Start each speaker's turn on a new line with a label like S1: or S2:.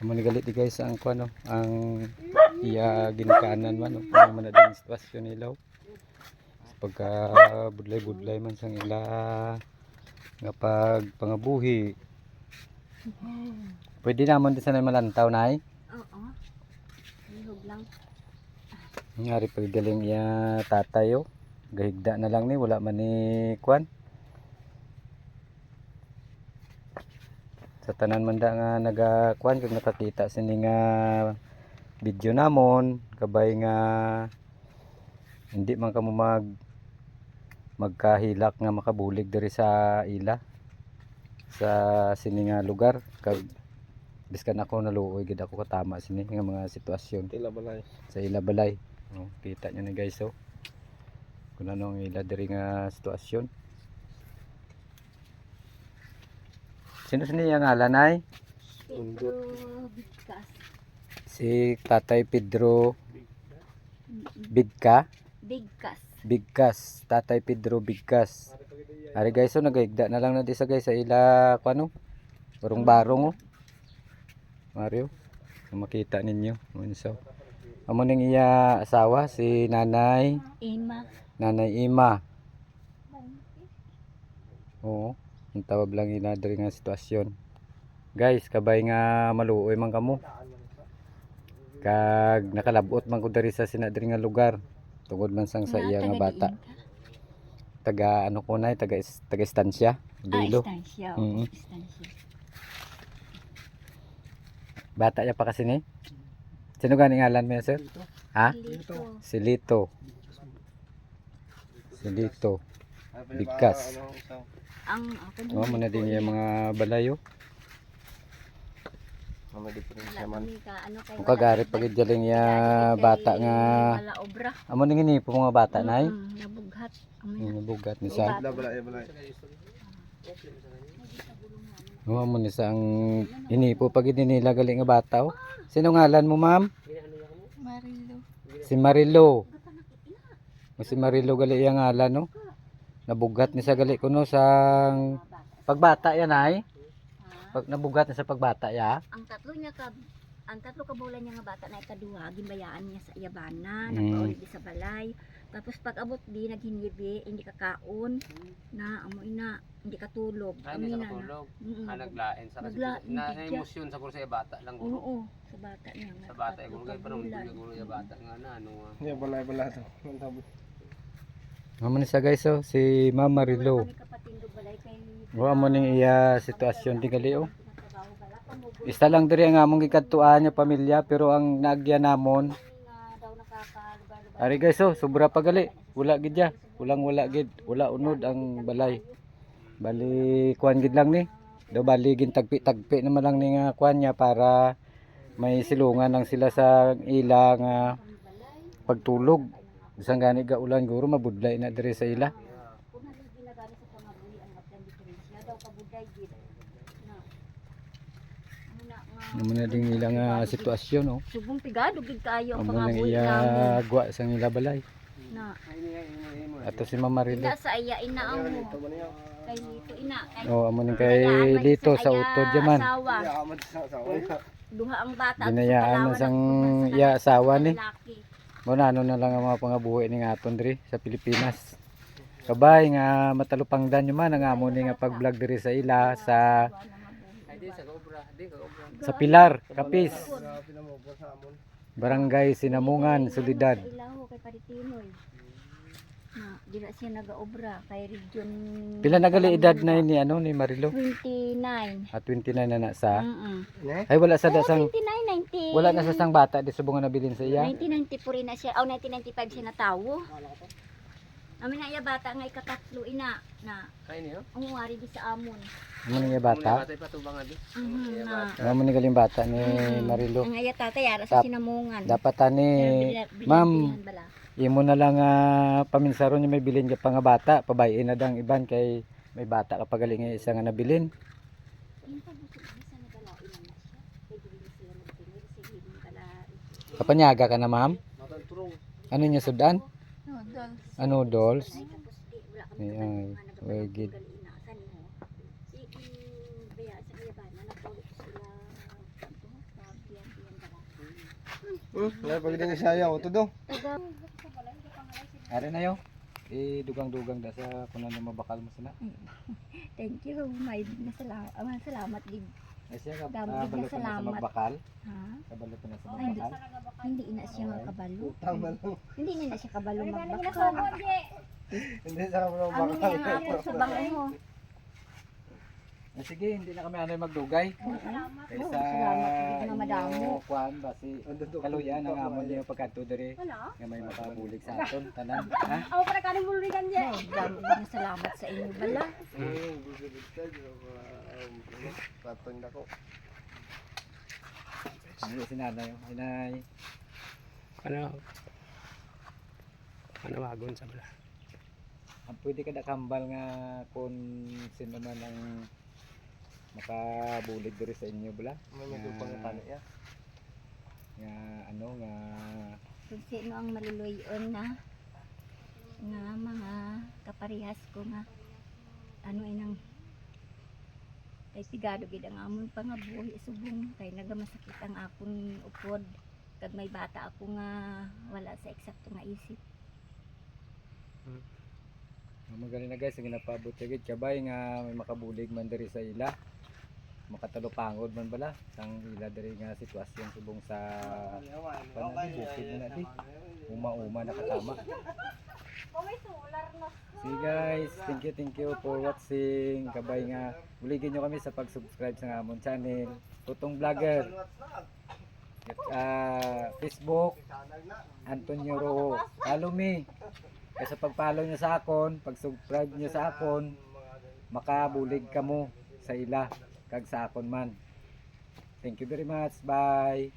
S1: Amo ni galit di guys ang kuno ang iya ginikanan man no kung man na din sitwasyon ilaw. Pagka budlay-budlay man sang ila nga pag pangabuhi. Pwede naman din sana malantaw nay.
S2: Oo. Lihog lang.
S1: Ngari pag galing iya tatayo. Gahigda na lang ni wala man ni kwan. Sa tanan man da nga naga kwan kag nakakita sini nga video namon kabay nga hindi man kamo mag magkahilak nga makabulig diri sa ila sa sini nga lugar kag biskan ako naluoy gid ako katama sini nga mga sitwasyon
S3: Tila balay.
S1: sa ila balay. Oh, kita nyo na guys oh. Kung ano ang ila diri nga sitwasyon. Sino sa niya ngalan ay?
S2: Pedro Bigkas.
S1: Si Tatay Pedro Bigka.
S2: Bigkas.
S1: Bigkas. Tatay Pedro Bigkas. Ari guys oh, nagaigda na lang na di sa guys sa ila kano. Barong barong oh. Mario. Kung makita ninyo. Munso. Amo ning iya asawa si Nanay
S2: Ima.
S1: Nanay Ima. Oo. Ang tawag lang ina diri nga sitwasyon. Guys, kabay nga maluoy man kamo. Kag nakalabot man ko diri sa sina diri nga lugar. Tungod man sang sa iya nga bata. Taga ano ko nay, taga taga istansya,
S2: Ah,
S1: Bilo.
S2: istansya.
S1: Mhm.
S2: Oo, istansya.
S1: Bata ya pa kasi ni. Sino gani ngalan mo sir? Ha?
S2: Lito.
S1: Si Lito. Si Lito. Bigkas.
S2: Ang ako
S1: Oh, muna din yung mga balayo.
S3: Mama di pa rin siya man.
S2: kami ka, ano kay
S1: Kung kagarit pag idyaling ya bata nga
S2: Wala obra.
S1: amo ning ini po mga bata nay.
S2: Mm, nabughat. Amoy
S1: Yung
S2: na.
S1: nabugat ni sa.
S3: Tila balay balay.
S1: Oh, amo ni sa ang ini po pag nila galing nga bata oh. Sino ngalan mo ma'am?
S2: Marilo.
S1: Si Marilo. O si Marilo gali yang ngalan no. Nabugat ni sa gali kuno sang pagbata yan ay. Pag nabugat ni sa pagbata ya.
S2: Ang tatlo niya ka ang tatlo ka bulan niya nga bata na ikaduha ginbayaan niya sa Iyabana,
S1: Mm.
S2: nagpauli di sa balay. Tapos pag abot di naghinibi, hindi ka kaon na amo ina, hindi ka tulog.
S4: Ano
S2: Amina
S4: sa
S2: na.
S4: katulog?
S2: Mm-mm.
S4: Ah, naglain sa kasi na
S2: bigya.
S4: emosyon sa puro sa bata lang
S2: Oo,
S4: guro.
S2: sa bata niya.
S4: Sa bata guro
S2: ka
S4: kay parang guro ya bata nga na ano. ah.
S3: Tila balay balay to.
S1: Amo sa guys oh si Ma'am
S2: Wala
S1: Marilo.
S2: kami kapatid do balay kay
S1: O amo ning iya sitwasyon di gali oh.
S2: mo
S1: Isa lang diri ang among gikadtuan nga pamilya pero ang naagya namon. Ari guys oh, sobra pa gali. Wala gid ya. Ulang wala gid. Wala unod ang balay. Bali kuan gid lang ni. Do bali gin tagpi-tagpi naman lang ni nga kuan niya para may silungan lang sila sa ila nga pagtulog. Bisang gani ga ulan guro mabudlay na diri sa ila.
S2: Kung na gani sa pangabuhi ang matang diferensya daw kabuday gid. Na. Ano na nga
S1: Amo na ding ila nga sitwasyon oh.
S2: subong pigado gid kayo ang
S1: Amo na
S2: pangabuhi
S1: iya
S2: namo.
S1: gwa sang ila balay.
S2: Na.
S1: Ato si Mama Rilo.
S2: Ina sa iya ina ang mo. Kay Lito ina kay
S1: Oh, amo ning kay Lito sa utod jaman.
S3: Sa sa.
S2: Duha ang bata. sa
S1: man
S2: kalawan
S1: sang
S2: ang- sa
S1: iya asawa ni.
S2: lalaki.
S1: Muna ano na lang ang mga pangabuhi ni nga aton diri sa Pilipinas. Kabay nga matalupangdan nyo man ang amo ni nga pag-vlog diri sa ila sa
S4: sa
S1: Pilar, Kapis. Barangay Sinamungan, Solidad.
S2: Sa ilaho kay Paritinoy. Na, di na siya nag-obra kay region
S1: Pila na gali edad na ni ano ni Marilo?
S2: 29.
S1: At 29 na na sa.
S2: Mm-mm.
S3: Ne?
S1: Ay wala sa dasang
S2: 29, 90.
S1: wala na sa sang bata di subong nga nabilin sa iya.
S2: 1994 rin na siya. Oh, 1995 siya natawo. Amin na iya bata nga ikatatlo ina na
S4: Kay niyo.
S2: umuwari di sa amon.
S1: Amo ni iya bata.
S4: Bata pa tubang adi.
S2: Mhm, na.
S1: Amo ni galing bata ni
S2: Mm.
S1: Marilo.
S2: Ang iya tatay ara sa sinamungan.
S1: Dapat ani ma'am. imo na lang uh, paminsaron niya may bilin ka pa nga bata, pabayin na dang iban kay may bata ka pagaling nga isa nga nabilin.
S2: Yung pagbuso bisa nagalain na siya. Kay dili sila nagtingil sa hiding kalain.
S1: Kapanyaga ka na ma'am? Ano niya sudan?
S2: Noodles.
S1: Ano dolls?
S2: Ay, tapos di, wala kami
S1: Ay,
S2: kapatid
S1: ay,
S2: nga nagawa
S1: very good.
S2: mm,
S3: Hmm, pag din siya ako to do.
S1: Ari na yo. Eh dugang-dugang da sa kunan na mabakal mo sila.
S2: Thank you. May masalamat, ah, salamat gid.
S1: Ay siya ka
S2: Dami
S1: ah,
S2: gid
S1: balo pa na sa
S2: salamat.
S1: magbakal.
S2: Ha?
S1: Kabalo pa na sa
S2: hindi.
S1: magbakal.
S2: Hindi na siya makabalo.
S3: Tama lang.
S2: Hindi na siya kabalo magbakal.
S3: Hindi sa kapag
S2: Ano
S3: bakal.
S2: niya nga ako sa bangay mo.
S1: Ah, sige, hindi na kami ano magdugay. Kaysa
S2: Oh, salamat gid na madamo.
S1: inyo kuan basi kaluyan ang amon niyo pagkanto diri
S2: Wala.
S1: nga may makabulig sa aton tanan. Ha?
S2: Ako para kanin buligan niya. Dami na salamat sa inyo bala.
S3: Ka, di ba, um, ano, Patong na ko.
S1: Ano si nanay? Inay.
S4: Ano? Ano wagon sa bala?
S1: Ang pwede ka nakambal nga kung sino man ang makabulig diri sa inyo bala.
S3: May magupang tani ya.
S1: Nga ano nga
S2: Kung sino ang maluluyon na nga mga kaparehas ko nga ano inang kay sigado gid ang amon pangabuhi subong kay nagamasakit ang akon upod. Kag may bata ako nga wala sa eksakto nga isip
S1: nga magaling na guys, ang ginapabot gid kabay nga may makabulig man diri sa ila. Makatalupangod man bala sang ila diri nga sitwasyon subong sa Panali, bukid na na di. uma-uma nakatama. See guys, thank you, thank you for watching. Kabay nga, uligin nyo kami sa pag-subscribe sa amon channel. Tutong Vlogger. At, ah, Facebook, Antonio Rojo. Follow me. Kasi pag-follow nyo sa akon, pag-subscribe nyo sa akon, makabulig ka mo sa ila, kag sa akon man. Thank you very much. Bye.